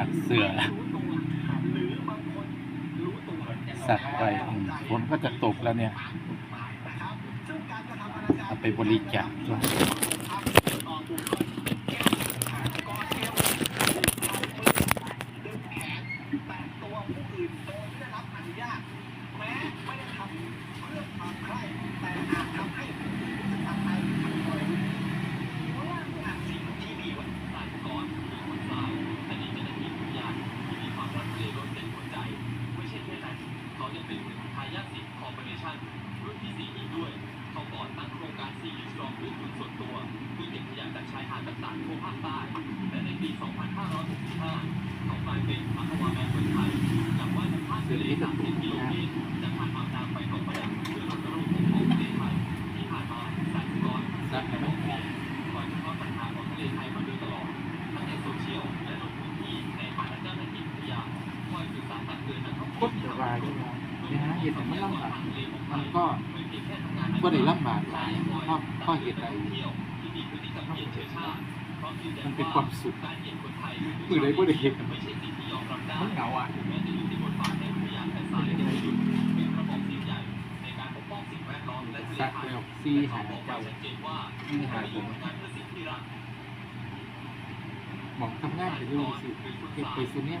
ากเสือสัตว์ไปฝนก็จะตกแล้วเนี่ย เอาไปบริจาคด้วยายังเป็นทายาทสิทธิ์คอร์ปอเรชั่นรุ่นที่ 4 อีกด้วย เขาก่อตั้งโครงการซีรีส์รองด้วยทุนส่วนตัวคุยเก็บขยะจากชายหาดต่างๆทั่วภาคใต้แต่ในปี 2565 เขากลายเป็นพัควาแมนคนไทยจากว่าจะพาดทะเล30กิโลเมตรจะผ่านอ่าวดางไปเกาะประดับเพื่อรับรู้ของของประเทศไทยที่ผ่านมาสั่นก่อนสั่นกระบอกก่อนก่อนเฉพาะปัญหาของทะเลไทยมาโดยตลอดทั้งในโซเชียลและลงพื้นที่ในฐานะเจ้าหน้าที่อุทยานคอยสื่อสารตักเตือนนักท่องเที่ยว What the? ดให้มันลำบากมันก็ก็ได้ลำบากหลายเพราะเพราะเหตุใดมันเป็นความสุขมือใดก็ได้เห็นมันเหงาอะสักแล้วซีหาเจ้าซีหาผมหมองทำงานไปเรื่อยสิเก็บไปสุเนี่ย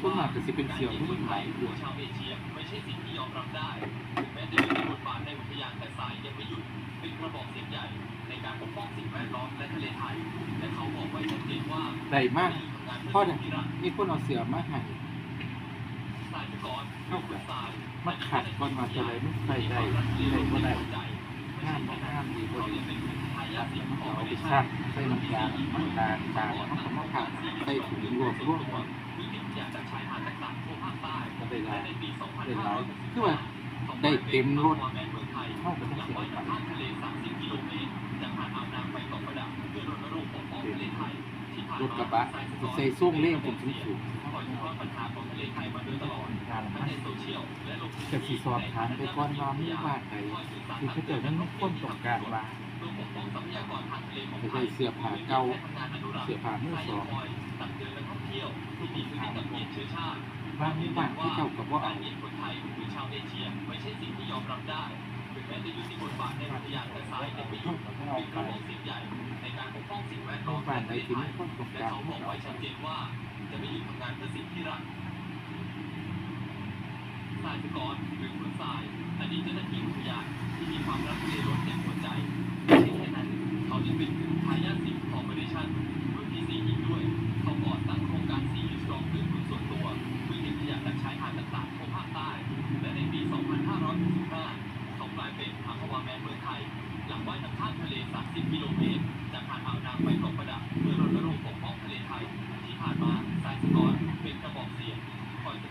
พวกมันก็สิเป็นเสี่ยวที่มันไหลอยู่ชาวเอเชียไม่ใช่สิ่งที่ยอมรับได้ถึงแม้จะอยู่ในบทบาทในอุทยานแต่ทรายยังไม่หยุดเป็นกระบอกเสียงใหญ่ในการปกป้องสิ่งแวดล้อมและทะเลไทยและเขาบอกไว้ชัดเจนว่าได้มากไม่อยู่ทำงานพ่อเพื่เนี่อยสิ่งที่รักมีคนเอาเสือมาให้ทรายกร เข้ากับทรายมาขัดก่อนมาจะไมันใส่ได้ได้ก็ได้ห้ามห้ามดีบ่ดีขัดแล้วมันก็เอาไปซักใส่น้ำยามันตาตามันก็มาขัดใส่ถุงรวมรวมกันวิกฤตอยากจะใช้หาดต่างๆทั่วภาคใต้ก็ได้หลายในปีได้หลายคือว่าได้เต็มรถแมนเข้าไปทั้งหลังเสือว่ายไปน้ำข้ามทะเล30กิโลเมตรจากหาดอ่าวนางไปเกาะประดับเพื่อรณรงค์ปกป้องทะเลไทยที่ผ่านรถกระบะใส่ส้วงเล่งผมสูง จะสีสอบถามไปก่อนว่ามีบ้านไหนคือเขาเจอนั้นมีคนต้องการว่าเพื่อปการทางทะเลของไม่ใช่เสื้อผ้าเก่าเสื้อผ้ามือสองคอยตักเตือนนักท่องเที่ยวที่มีพฤติกรรมเหยียดเชื้อชาติบ้านนี้บ้านที่เจ้ากับว่าเอาเหยียดคนไหรือชาวเอเชียไม่ใช่สิ่งที่ยอมรับได้ถึงแม้จะอยู่ในบทบาทในอุทยานแต่สายยังไม่หยุดเป็นกระบอกเสียงใหญ่ในการป้องสิ่งแวดล้อมบ้านและไหนประเทศที่ไทมียคนต้องและการเขาบอกไว้ชัดเจนว่าจะไม่หยุดทำงานเพื่อสิ่งที่รักสายสกรหรือคุณสายอดีตเจ้าหน้าที่อุทยานที่มีความรักทะเลล้นเต็มหัวใจไม่ใช่แค่นั้น เขายังเป็นทายาทสิงคอร์ปอเรชั่นรุ่นที่สี่อีกด้วย เขาก่อตั้งโครงการซีสตรองด้วยทุนส่วนตัวเพื่อเก็บขยะจากชายหาดต่างๆทั่วภาคใต้ และในปี 2565เขากลายเป็นอัควาแมนเมืองไทย หลังว่ายน้ำข้ามทะเล 30 กิโลเมตรจากหาดอ่าวนางไปเกาะประดับเพื่อรณรงค์ปกป้องทะเลไทยที่ผ่านมาสายสกอตเป็นกระบอกเสียง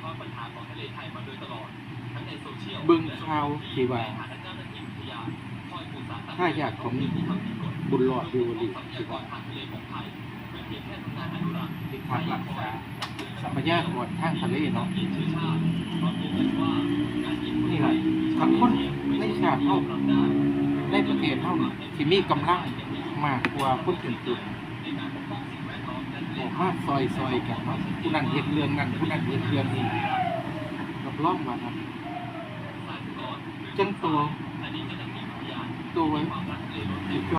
คอยสะท้อนปัญหาของทะเลไทยมาโดยตลอด ทั้งในโซเชียลเบิ่งข่าวที่ว่าในฐนะเจ้าหน้าที่อุทยานคอยสื่อสารตักถ้าอยากของที่ทำผิดกฎบุญหลอดดูดิทรัพที่ยากว่ารทางทะเลของไทยเป็นเพียงแค่ทำงานอนุรักษ์ที่พักรักษาทรัพยากรทางทะเลเนาะเชื้อชาติเพราะยืนยันว่าการยิงนี่แหละขับคนในชาติเท่าในประเทศเท่าที่มีกำลังมากกว่าคนอื่นๆ ออกมาซอยซอยกันเนาผู้นั้นเห็นเรื่องนั้นผู้นั้นเห็นเรื่องนี้รับรองว่านะจังตัวตัวไว้